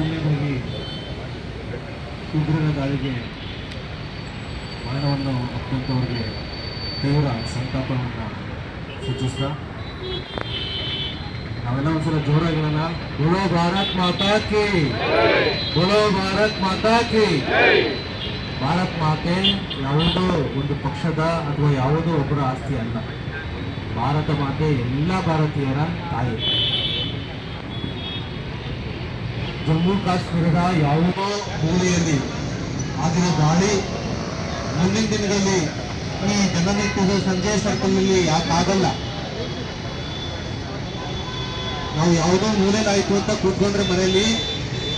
ಮೊದಲನೇದಾಗಿ ಉಗ್ರರ ದಾಳಿಗೆ ಮರಣವನ್ನು ಅತ್ಯಂತವರಿಗೆ ತೀವ್ರ ಸಂತಾಪವನ್ನು ಸೂಚಿಸ್ತಾ. ನಾವೆಲ್ಲ ಒಂದ್ಸಲ ಜೋರಾಗಿರೋಣ. ಬೋಲೋ ಭಾರತ್ ಮಾತಾ ಕಿ. ಬೋಲೋ ಭಾರತ್ ಮಾತಾ ಕಿ. ಭಾರತ್ ಮಾತೆ ಯಾವುದೋ? ಒಂದು ಪಕ್ಷದ ಅಥವಾ ಯಾವುದೋ ಒಬ್ಬರ ಆಸ್ತಿ ಅಲ್ಲ. ಭಾರತ ಮಾತೆ ಎಲ್ಲ ಭಾರತೀಯರ ತಾಯಿ. ಜಮ್ಮು ಕಾಶ್ಮೀರದ ಯಾವುದೋ ಮೂಲೆಯಲ್ಲಿ ಆಗಿರೋ ದಾಳಿ. ಮುಂದಿನ ದಿನಗಳಲ್ಲಿ ಈ ಜನನಿತ್ಯದ ಸಂಜೆ ಸರ್ಕಲ್ನಲ್ಲಿ ಯಾಕಾಗಲ್ಲ ನಾವು ಯಾವುದೋ ಮೂಲೆಯಲ್ಲಾಯಿತು ಅಂತ ಕೂತ್ಕೊಂಡ್ರೆ ಮನೆಯಲ್ಲಿ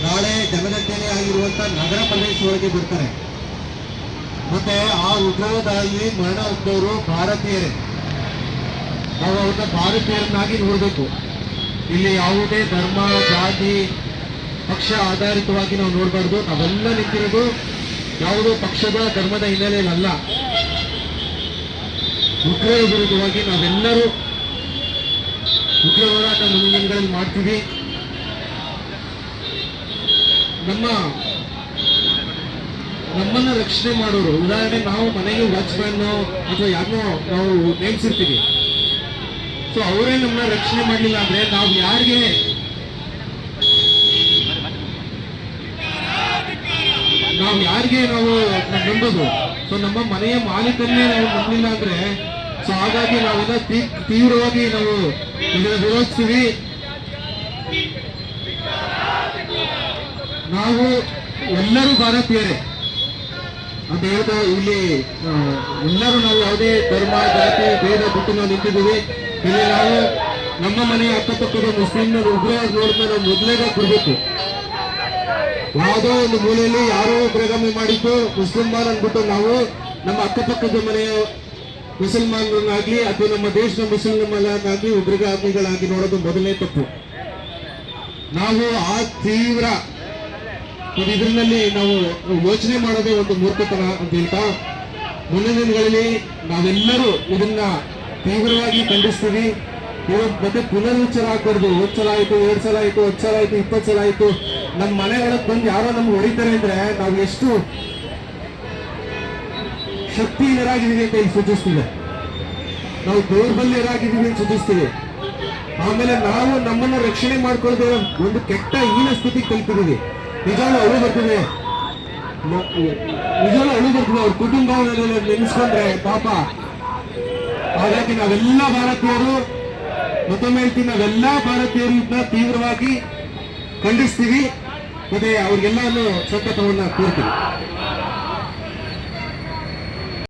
ನಾಳೆ ಜನದಟ್ಟಣೆ ಆಗಿರುವಂತ ನಗರ ಪ್ರದೇಶದೊಳಗೆ ಬರ್ತಾರೆ. ಮತ್ತೆ ಆ ಉಗ್ರರ ದಾಳಿಯಲ್ಲಿ ಮರಣ ಹೊಂದವರು ಭಾರತೀಯರೇ. ನಾವು ಅವ್ರನ್ನ ಭಾರತೀಯರನ್ನಾಗಿ ನೋಡಬೇಕು. ಇಲ್ಲಿ ಯಾವುದೇ ಧರ್ಮ, ಜಾತಿ ಪಕ್ಷ ಆಧಾರಿತವಾಗಿ ನಾವು ನೋಡಬಾರ್ದು. ನಾವೆಲ್ಲ ನಿಂತಿರೋದು ಯಾವುದೋ ಪಕ್ಷದ ಧರ್ಮದ ಹಿನ್ನೆಲೆಯಲ್ಲ ಉಗ್ರರ ವಿರುದ್ಧವಾಗಿ ನಾವೆಲ್ಲರೂ ಉಗ್ರ ಹೋರಾಟ ಮುಂದಿನಗಳಲ್ಲಿ ಮಾಡ್ತೀವಿ. ನಮ್ಮ ನಮ್ಮನ್ನ ರಕ್ಷಣೆ ಮಾಡೋರು, ಉದಾಹರಣೆ ನಾವು ಮನೆಗೆ ವಾಚ್ಮ್ಯಾನ್ ಅಥವಾ ಯಾರನ್ನೋ ನಾವು ನೇಮಿಸಿರ್ತೀವಿ. ಸೊ ಅವರೇ ನಮ್ಮನ್ನ ರಕ್ಷಣೆ ಮಾಡಲಿಲ್ಲ ಅಂದ್ರೆ ನಾವು ಯಾರಿಗೆ ನಾವು ಯಾರಿಗೆ ನಾವು ನಂಬೋದು ಸೊ ನಮ್ಮ ಮನೆಯ ಮಾಲೀಕರನ್ನೇ ನಾವು ನಂಬಲಿಲ್ಲ ಅಂದ್ರೆ ಸೊ ಹಾಗಾಗಿ ನಾವೆಲ್ಲ ತೀವ್ರವಾಗಿ ನಾವು ಇದನ್ನ ವಿರೋಧಿಸ್ತೀವಿ. ನಾವು ಎಲ್ಲರೂ ಭಾರತೀಯರೇ. ಅಂತ ಹೇಳ್ತಾ ಇಲ್ಲಿ ಎಲ್ಲರೂ ನಾವು ಯಾವುದೇ ಧರ್ಮ, ಜಾತಿ, ಭೇದ ಬಿಟ್ಟು ನಾವು ನಿಂತಿದ್ದೀವಿ. ಇಲ್ಲಿ ನಾವು ನಮ್ಮ ಮನೆಯ ಅಕ್ಕಪಕ್ಕದ ಮುಸ್ಲಿಮ್ನ ಉಗ್ರ ನೋಡಿದ್ರೆ ನಾವು ಕೊಡ್ಬೇಕು ಯಾವುದೋ ಒಂದು ಮೂಲೆಯಲ್ಲಿ ಯಾರೋ ಪ್ರೋಗ್ರಾಮ್ ಮಾಡಿದ್ದು ಮುಸ್ಲಿಮಾನ್ ಅಂದ್ಬಿಟ್ಟು ನಾವು ನಮ್ಮ ಅಕ್ಕಪಕ್ಕದ ಮನೆಯ ಮುಸಲ್ಮಾನರನ್ನಾಗ್ಲಿ ಅಥವಾ ನಮ್ಮ ದೇಶದ ಮುಸಲ್ಮಾನರಾಗ್ಲಿ ಉಗ್ರಗಾಮಿಗಳಾಗಿ ನೋಡೋದು ಮೊದಲನೇ ತಪ್ಪು. ನಾವು ಆ ತೀವ್ರ ಇದರಲ್ಲಿ ನಾವು ಯೋಚನೆ ಮಾಡೋದೇ ಒಂದು ಮೂರ್ಖತನ ಅಂತ ಹೇಳ್ತಾ, ಮುಂದಿನ ದಿನಗಳಲ್ಲಿ ನಾವೆಲ್ಲರೂ ಇದನ್ನ ತೀವ್ರವಾಗಿ ಖಂಡಿಸ್ತೀವಿ. ಇವತ್ತು ಮತ್ತೆ ಪುನರುಚ್ಚಾರ ಆಗ್ಬಾರ್ದು. ಒಂದ್ ಸಲ ಆಯ್ತು, ಎರಡ್ ಸಲ ಆಯ್ತು, ಹತ್ತು ಸಲ ಆಯ್ತು, ಇಪ್ಪತ್ತು ಸಲ ಆಯ್ತು. ನಮ್ಮ ಮನೆ ಒಳಗೆ ಬಂದು ಯಾರೋ ನಮ್ಗೆ ಹೊಡಿತಾರೆ ಅಂದ್ರೆ ನಾವು ಎಷ್ಟು ಶಕ್ತಿಹೀನರಾಗಿದ್ದೀವಿ ಅಂತ ಇಲ್ಲಿ ಸೂಚಿಸ್ತಿದೆ. ನಾವು ದೌರ್ಬಲ್ಯರಾಗಿದ್ದೀವಿ ಅಂತ ಸೂಚಿಸ್ತೀವಿ ಆಮೇಲೆ ನಾವು ನಮ್ಮನ್ನ ರಕ್ಷಣೆ ಮಾಡ್ಕೊಳ್ಳದೆ ಒಂದು ಕೆಟ್ಟ ಹೀನ ಸ್ಥಿತಿಗೆ ತಲುಪಿದೀವಿ ನಿಜಾನು ಅಳು ಬರ್ತದೆ. ನಿಜಾನು ಅಳು ಬರ್ತದೆ. ಅವ್ರ ಕುಟುಂಬ ನೆನೆಸ್ಕೊಂಡ್ರೆ ಪಾಪ. ಹಾಗಾಗಿ ನಾವೆಲ್ಲ ಭಾರತೀಯರು, ಮತ್ತೊಮ್ಮೆ ಹೇಳ್ತೀನಿ, ನಾವೆಲ್ಲ ಭಾರತೀಯರು ಇದನ್ನ ತೀವ್ರವಾಗಿ ಖಂಡಿಸ್ತೀವಿ. ಮತ್ತೆ ಅವ್ರಿಗೆಲ್ಲನೂ ತಗೊಂಡ ಕೋರ್ತೀವಿ